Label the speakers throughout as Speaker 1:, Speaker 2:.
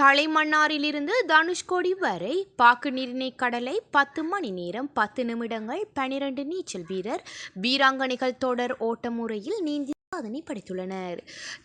Speaker 1: தலைமன்னாரிலிருந்து தனுஷ்கோடி வரை பாக்கு நீரிணை கடலை பத்து மணி நேரம் பத்து நிமிடங்கள் பனிரெண்டு நீச்சல் வீரர். வீராங்கனைகள் தொடர் ஓட்ட முறையில் நீந்தி சாதனை படைத்துள்ளனர்.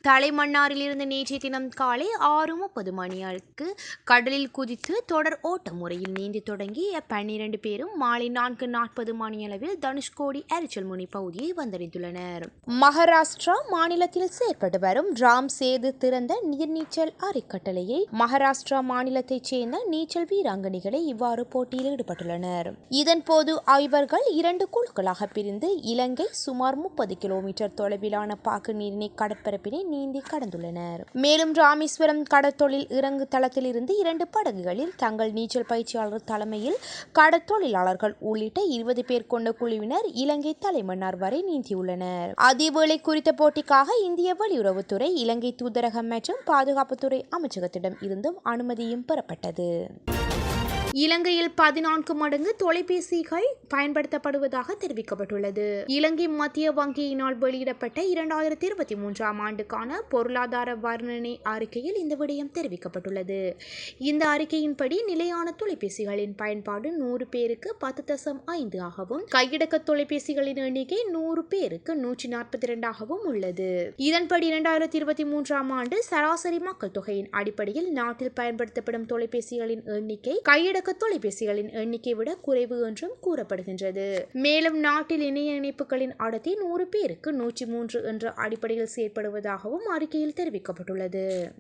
Speaker 1: தலைமன்னாரிலிருந்து நேற்றைய தினம் காலை ஆறு முப்பது மணிக்கு கடலில் குதித்து தொடர் ஓட்ட முறையில் நீந்தி தொடங்கி பன்னிரண்டு பேரும் மாலை நான்கு நாற்பது மணியளவில் தனுஷ்கோடி எரிச்சல் பகுதியை வந்தடைந்துள்ளனர். மகாராஷ்டிரா மாநிலத்தில் செயற்பட்டு வரும் ராம் சேது திறந்த நீர்நீச்சல் அறக்கட்டளையை மகாராஷ்டிரா மாநிலத்தைச் சேர்ந்த நீச்சல் வீராங்கனைகளை இவ்வாறு போட்டியில் ஈடுபட்டுள்ளனர். இதன்போது ஐவர்கள் இரண்டு குழுக்களாக பிரிந்து இலங்கை சுமார் முப்பது கிலோமீட்டர் தொலைவிலான பாக்கு நீரினை கடற்பரப்பினை நீந்தி கடந்துள்ளனர். மேலும் ராமேஸ்வரம் கடற்தொழில் இறங்கு தளத்திலிருந்து இரண்டு படகுகளில் தங்கள் நீச்சல் பயிற்சியாளர் தலைமையில் கடற்தொழிலாளர்கள் உள்ளிட்ட இருபது பேர் கொண்ட குழுவினர் இலங்கை தலைமன்னார் வரை நீந்தியுள்ளனர். அதேவேளை குறித்த போட்டிக்காக இந்திய வெளியுறவுத்துறை இலங்கை தூதரகம் மற்றும் பாதுகாப்புத்துறை அமைச்சகத்திடம் இருந்தும் அனுமதியும் பெறப்பட்டது. இலங்கையில் பதினான்கு மடங்கு தொலைபேசிகள் பயன்படுத்தப்படுவதாக தெரிவிக்கப்பட்டுள்ளது. இலங்கை மத்திய வங்கியினால் வெளியிடப்பட்ட இரண்டாயிரத்தி இருபத்தி மூன்றாம் ஆண்டுக்கான பொருளாதார வர்ணனை அறிக்கையில் இந்த விடயம் தெரிவிக்கப்பட்டுள்ளது. இந்த அறிக்கையின்படி நிலையான தொலைபேசிகளின் பயன்பாடு நூறு பேருக்கு பத்து தசம் ஐந்து ஆகவும் கையடக்க தொலைபேசிகளின் எண்ணிக்கை நூறு பேருக்கு நூற்றி நாற்பத்தி இரண்டாகவும் உள்ளது. இதன்படி இரண்டாயிரத்தி இருபத்தி மூன்றாம் ஆண்டு சராசரி மக்கள் தொகையின் அடிப்படையில் நாட்டில் பயன்படுத்தப்படும் தொலைபேசிகளின் எண்ணிக்கை கையடக்க தொலைபேசிகளின் எண்ணிக்கை விட குறைவு என்றும் கூறப்படுகின்றது. மேலும் நாட்டில் இணைய இணைப்புகளின் அடர்த்தி நூறு பேருக்கு நூற்றி மூன்று என்ற அடிப்படையில் செயற்படுவதாகவும் அறிக்கையில் தெரிவிக்கப்பட்டுள்ளது.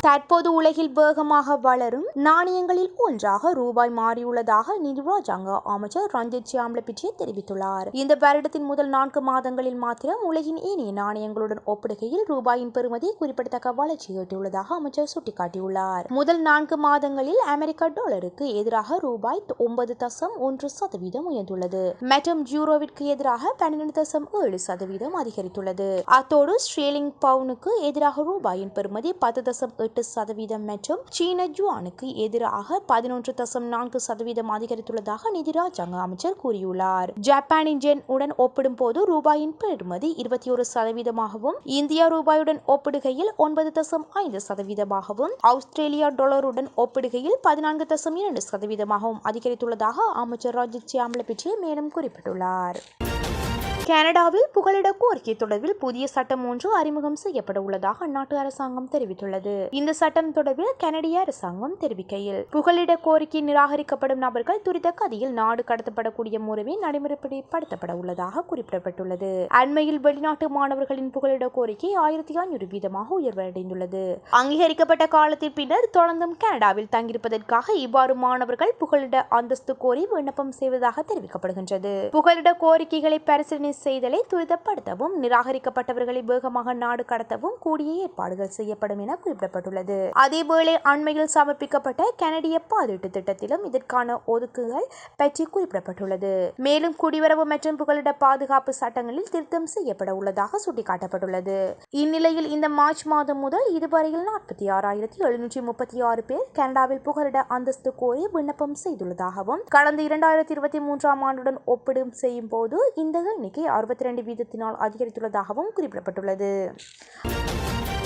Speaker 1: தற்போது உலகில் வேகமாக வளரும் நாணயங்களில் ஒன்றாக ரூபாய் மாறியுள்ளதாக நிதி ராஜாங்க அமைச்சர் ரஞ்சித் சியாம்லபிச்சே தெரிவித்துள்ளார். இந்த வருடத்தின் முதல் நான்கு மாதங்களில் மாத்திரம் உலகின் ஏனைய நாணயங்களுடன் ஒப்பிடுகையில் ரூபாயின் பெறுமதி குறிப்பிடத்தக்க வளர்ச்சி எட்டியுள்ளதாக அமைச்சர் சுட்டிக்காட்டியுள்ளார். முதல் நான்கு மாதங்களில் அமெரிக்க டாலருக்கு எதிராக ரூபாய் ஒன்பது தசம் ஒன்று சதவீதம் உயர்ந்துள்ளது. மற்றும் ஜூரோவிற்கு எதிராக பன்னிரண்டு தசம் ஏழு சதவீதம் அதிகரித்துள்ளது. அத்தோடு ஸ்ரீலிங் பவுனுக்கு எதிராக ரூபாயின் பெறுமதி பத்து தசம் எட்டு சதவீதம் மற்றும் சீன ஜுவானுக்கு எதிராக பதினொன்று தசம் நான்கு சதவீதம் அதிகரித்துள்ளதாக நிதி ராஜாங்க அமைச்சர் கூறியுள்ளார். ஜப்பானின் ஜென் உடன் ஒப்பிடும் போது ரூபாயின் பெறுமதி இருபத்தி ஒரு சதவீதமாகவும் இந்தியா ரூபாயுடன் ஒப்பிடுகையில் ஒன்பது தசம் ஐந்து சதவீதமாகவும் ஆஸ்திரேலியா டாலருடன் ஒப்பிடுகையில் பதினான்கு தசம் இரண்டு சதவீதமாகவும் அதிகரித்துள்ளதாக அமைச்சர் ராஜித் சியாமலபிச்சே மேலும் குறிப்பிட்டுள்ளார். கனடாவில் புகலிட கோரிக்கை தொடர்பில் புதிய சட்டம் ஒன்று அறிமுகம் செய்யப்பட உள்ளதாக அந்நாட்டு அரசாங்கம் தெரிவித்துள்ளது. இந்த சட்டம் தொடர்பில் கனடிய அரசாங்கம் தெரிவிக்கையில் புகலிட கோரிக்கை நிராகரிக்கப்படும் நபர்கள் துரித கதியில் நாடு கடத்தப்படக்கூடிய முறையை நடைமுறைப்படுத்தப்பட உள்ளதாக குறிப்பிடப்பட்டுள்ளது. அண்மையில் வெளிநாட்டு மாணவர்களின் புகலிட கோரிக்கை ஆயிரத்தி ஐநூறு வீதமாக உயர்வடைந்துள்ளது. அங்கீகரிக்கப்பட்ட காலத்தின் பின்னர் தொடர்ந்தும் கனடாவில் தங்கியிருப்பதற்காக இவ்வாறு மாணவர்கள் புகலிட அந்தஸ்து கோரி விண்ணப்பம் செய்வதாக தெரிவிக்கப்படுகின்றது. புகலிட கோரிக்கைகளை பரிசீலனை செய்தலை துரிதப்படுத்தவும் நிராகரிக்கப்பட்டவர்களை வேகமாக நாடு கடத்தவும் கூடிய ஏற்பாடுகள் செய்யப்படும் என குறிப்பிடப்பட்டுள்ளது. அதேவேளை அண்மையில் சமர்ப்பிக்கப்பட்ட கனடிய பாதீட்டு திட்டத்திலும் இதற்கான ஒதுக்குகள் பற்றி குறிப்பிடப்பட்டுள்ளது. மேலும் குடிவரவு மற்றும் புகலிட பாதுகாப்பு சட்டங்களில் திருத்தம் செய்யப்பட உள்ளதாக சுட்டிக்காட்டப்பட்டுள்ளது. இந்நிலையில் இந்த மார்ச் மாதம் முதல் இதுவரையில் நாற்பத்தி ஆறாயிரத்தி எழுநூற்றி முப்பத்தி ஆறு பேர் கனடாவில் புகலிட அந்தஸ்து கோரி விண்ணப்பம் செய்துள்ளதாகவும் கடந்த இரண்டாயிரத்தி இருபத்தி மூன்றாம் ஆண்டுடன் ஒப்பிடும் செய்யும் போது இந்த எண்ணிக்கை அறுபத்தி ரெண்டு வீதத்தினால் அதிகரித்துள்ளதாகவும் குறிப்பிடப்பட்டுள்ளது.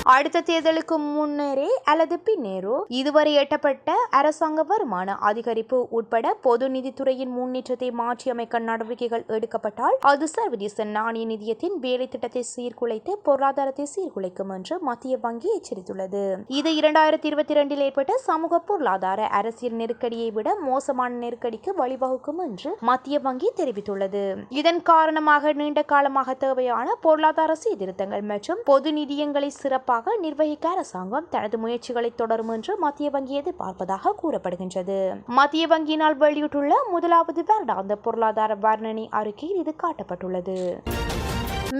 Speaker 1: அடுத்த தேர்தலுக்கு முன்னரே அல்லது பின்னேரோ இதுவரை எட்டப்பட்ட அரசாங்க வருமான அதிகரிப்பு உட்பட பொது நிதித்துறையின் முன்னேற்றத்தை மாற்றியமைக்க நடவடிக்கைகள் எடுக்கப்பட்டால் அது சர்வதேச நாணய நிதியத்தின் வேலை திட்டத்தை சீர்குலைத்து பொருளாதாரத்தை சீர்குலைக்கும் என்று மத்திய வங்கி எச்சரித்துள்ளது. இது இரண்டாயிரத்தி இருபத்தி இரண்டில் ஏற்பட்ட சமூக பொருளாதார அரசியல் நெருக்கடியை விட மோசமான நெருக்கடிக்கு வழிவகுக்கும் என்று மத்திய வங்கி தெரிவித்துள்ளது. இதன் காரணமாக நீண்ட காலமாக தேவையான பொருளாதார சீர்திருத்தங்கள் மற்றும் பொது நிதியங்களை சிறப்பாக சிறப்பாக நிர்வகிக்க அரசாங்கம் தனது முயற்சிகளை தொடரும் என்று மத்திய வங்கி எதிர்பார்ப்பதாக கூறப்படுகின்றது. மத்திய வங்கியினால் வெளியிட்டுள்ள முதலாவது வருடாந்த பொருளாதார வர்ணனை அறிக்கையில் இது காட்டப்பட்டுள்ளது.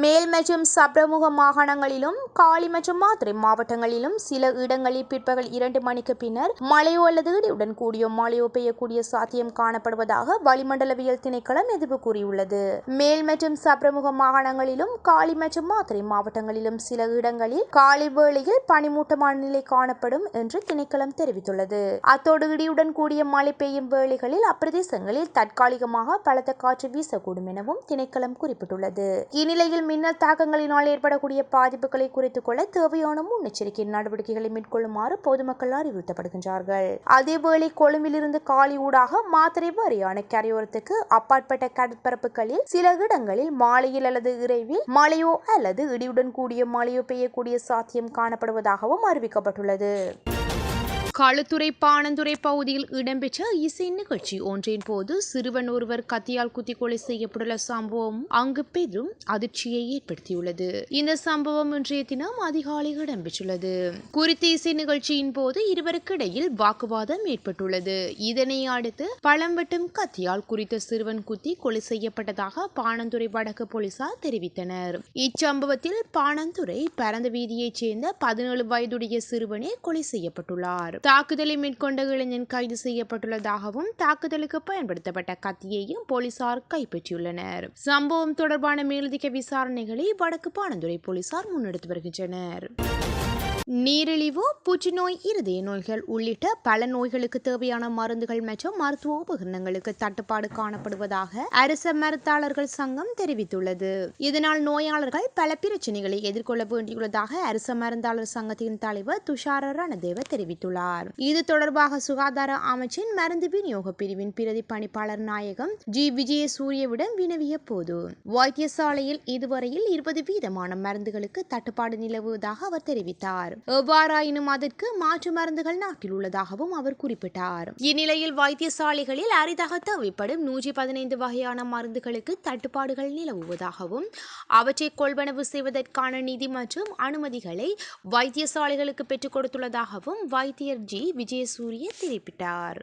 Speaker 1: மேல் மற்றும் சப்ரமுக மாகாணங்களிலும் காலி மற்றும் மாத்திரை மாவட்டங்களிலும் சில இடங்களில் பிற்பகல் இரண்டு மணிக்கு பின்னர் மழையோ அல்லது இடியுடன் கூடிய மழையோ பெய்யக்கூடிய சாத்தியம் காணப்படுவதாக வளிமண்டலவியல் திணைக்களம் எதிர்ப்பு கூறியுள்ளது. மேல் மற்றும் சப்ரமுக மாகாணங்களிலும் காலி மற்றும் மாத்திரை மாவட்டங்களிலும் சில இடங்களில் காலை வேளையில் பனிமூட்டமான நிலை காணப்படும் என்று திணைக்களம் தெரிவித்துள்ளது. அத்தோடு இடியுடன் கூடிய மழை பெய்யும் வேளைகளில் அப்பிரதேசங்களில் தற்காலிகமாக பலத்த காற்று வீசக்கூடும் எனவும் திணைக்களம் குறிப்பிட்டுள்ளது. இந்நிலையில் இந்நிலையில் மின்னல் தாக்கங்களினால் ஏற்படக்கூடிய பாதிப்புகளை குறைத்துக் கொள்ள தேவையான முன்னெச்சரிக்கை நடவடிக்கைகளை மேற்கொள்ளுமாறு பொதுமக்கள் அறிவுறுத்தப்படுகின்றார்கள். அதேவேளை கொழும்பிலிருந்து காலி ஊடாக மாத்திரை வரியான கரையோரத்துக்கு அப்பாற்பட்ட கடற்பரப்புகளில் சில இடங்களில் மாலையில் அல்லது இறைவில் மழையோ அல்லது இடியுடன் கூடிய மழையோ பெய்யக்கூடிய சாத்தியம் காணப்படுவதாகவும் அறிவிக்கப்பட்டுள்ளது. களுத்துறை பாணந்துறை பகுதியில் இடம்பெற்ற இசை நிகழ்ச்சி ஒன்றின் போது சிறுவன் ஒருவர் கத்தியால் குத்தி கொலை செய்யப்பட்டுள்ள சம்பவம் அங்கு பெரும் அதிர்ச்சியை ஏற்படுத்தியுள்ளது. இந்த சம்பவம் இன்றைய தினம் அதிகாலை இடம்பெற்றுள்ளது. குறித்த இசை நிகழ்ச்சியின் போது இருவருக்கிடையில் வாக்குவாதம் ஏற்பட்டுள்ளது. இதனை அடுத்து பழம்பட்டும் கத்தியால் குறித்த சிறுவன் குத்தி கொலை செய்யப்பட்டதாக பாணந்துறை வடக்கு போலீசார் தெரிவித்தனர். இச்சம்பவத்தில் பாணந்துறை பரந்த வீதியைச் சேர்ந்த பதினேழு வயதுடைய சிறுவனே கொலை செய்யப்பட்டுள்ளார். தாக்குதலை மேற்கொண்ட இளைஞன் கைது செய்யப்பட்டுள்ளதாகவும் தாக்குதலுக்கு பயன்படுத்தப்பட்ட கத்தியையும் போலீசார் கைப்பற்றியுள்ளனர். சம்பவம் தொடர்பான மேலதிக விசாரணைகளை வடக்கு பாணந்துறை போலீசார் முன்னெடுத்து வருகின்றனர். நீரிழிவு புற்றுநோய் இருதய நோய்கள் உள்ளிட்ட பல நோய்களுக்கு தேவையான மருந்துகள் மற்றும் மருத்துவ உபகரணங்களுக்கு தட்டுப்பாடு காணப்படுவதாக அரச மருத்தாளர்கள் சங்கம் தெரிவித்துள்ளது. இதனால் நோயாளர்கள் பல பிரச்சனைகளை எதிர்கொள்ள வேண்டியுள்ளதாக அரச மருந்தாளர் சங்கத்தின் தலைவர் துஷார ரணதேவ தெரிவித்துள்ளார். இது தொடர்பாக சுகாதார அமைச்சின் மருந்து விநியோக பிரிவின் பிரதி பணிப்பாளர் நாயகம் ஜி. விஜய சூரியவிடம் வினவிய போது வைத்தியசாலையில் இதுவரையில் இருபது வீதமான மருந்துகளுக்கு தட்டுப்பாடு நிலவுவதாக அவர் தெரிவித்தார். எவ்வாறாயினும் அதற்கு மாற்று மருந்துகள் நாட்டில் உள்ளதாகவும் அவர் குறிப்பிட்டார். இந்நிலையில் வைத்தியசாலைகளில் அரிதாக தேவைப்படும் நூற்றி பதினைந்து வகையான மருந்துகளுக்கு தட்டுப்பாடுகள் நிலவுவதாகவும் அவற்றை கொள்வனவு செய்வதற்கான நிதி மற்றும் அனுமதிகளை வைத்தியசாலைகளுக்கு பெற்றுக் கொடுத்துள்ளதாகவும் வைத்தியர் ஜி. விஜயசூரிய தெரிவித்தார்.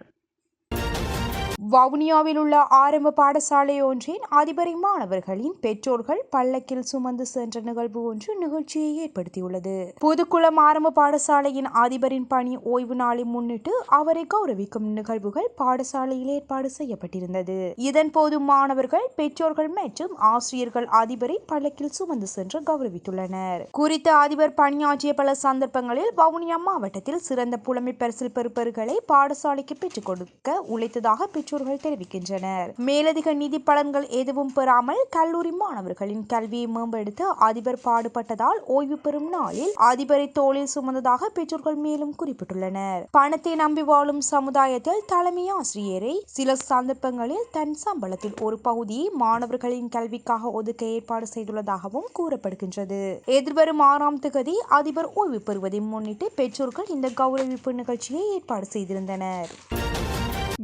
Speaker 1: வவுனியாவில் உள்ள ஆரம்ப பாடசாலை ஒன்றின் அதிபரை மாணவர்களின் பெற்றோர்கள் பல்லக்கில் சுமந்து சென்ற நிகழ்வு ஒன்று நிகழ்ச்சியை ஏற்படுத்தியுள்ளது. புதுக்குளம் ஆரம்ப பாடசாலையின் அதிபரின் பணி ஓய்வு நாளை முன்னிட்டு அவரை கௌரவிக்கும் நிகழ்வுகள் பாடசாலையில் ஏற்பாடு செய்யப்பட்டிருந்தது. இதன் போது மாணவர்கள் பெற்றோர்கள் மற்றும் ஆசிரியர்கள் அதிபரை பல்லக்கில் சுமந்து சென்று கௌரவித்துள்ளனர். குறித்த அதிபர் பணியாற்றிய பல சந்தர்ப்பங்களில் வவுனியா மாவட்டத்தில் சிறந்த புலமை பரிசில் பெறுபவர்களை பாடசாலைக்கு பெற்றுக் கொடுக்க உழைத்ததாக பெற்றோர்கள் தெரிவிக்கின்றனர். மேலதிக நிதி பலன்கள் எதுவும் பெறாமல் கல்லூரி மாணவர்களின் கல்வியை மேம்படுத்த அதிபர் பாடுபட்டதால் ஓய்வு பெறும் நாளில் அதிபரை தோளில் சுமந்ததாக பெற்றோர்கள் மேலும் குறிப்பிட்டுள்ளனர். பணத்தை நம்பி வாழும் சமுதாயத்தில் தலைமை ஆசிரியரை சில சந்தர்ப்பங்களில் தன் சம்பளத்தில் ஒரு பகுதியை மாணவர்களின் கல்விக்காக ஒதுக்க ஏற்பாடு செய்துள்ளதாகவும் கூறப்படுகின்றது. எதிர்வரும் ஆறாம் திகதி அதிபர் ஓய்வு பெறுவதை முன்னிட்டு பெற்றோர்கள் இந்த கௌரவிப்பு நிகழ்ச்சியை ஏற்பாடு செய்திருந்தனர்.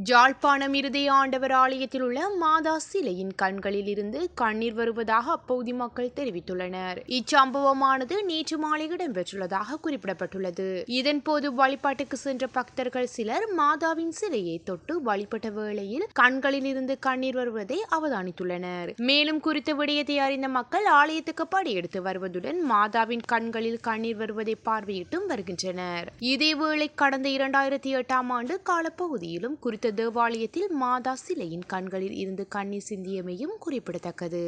Speaker 1: ஜாழ்ப்பாணம் இருதய ஆண்டவர் ஆலயத்தில் உள்ள மாதா சிலையின் கண்களில் இருந்து கண்ணீர் வருவதாக அப்பகுதி மக்கள் தெரிவித்துள்ளனர். இச்சம்பவமானது நேற்று மாலை இடம்பெற்றுள்ளதாக குறிப்பிடப்பட்டுள்ளது. இதன்போது வழிபாட்டுக்கு சென்ற பக்தர்கள் சிலர் மாதாவின் சிலையை தொட்டு வழிபட்ட வேளையில் கண்களில் இருந்து கண்ணீர் வருவதை அவதானித்துள்ளனர். மேலும் குறித்த விடயத்தை அறிந்த மக்கள் ஆலயத்துக்கு படியெடுத்து வருவதுடன் மாதாவின் கண்களில் கண்ணீர் வருவதை பார்வையிட்டும் வருகின்றனர். இதேவேளை கடந்த இரண்டாயிரத்தி எட்டாம் ஆண்டு காலப்பகுதியிலும் குறித்த தேவாலயத்தில் மாதா சிலையின் கண்களில் இருந்து கண்ணீர் சிந்தியமையும் குறிப்பிடத்தக்கது.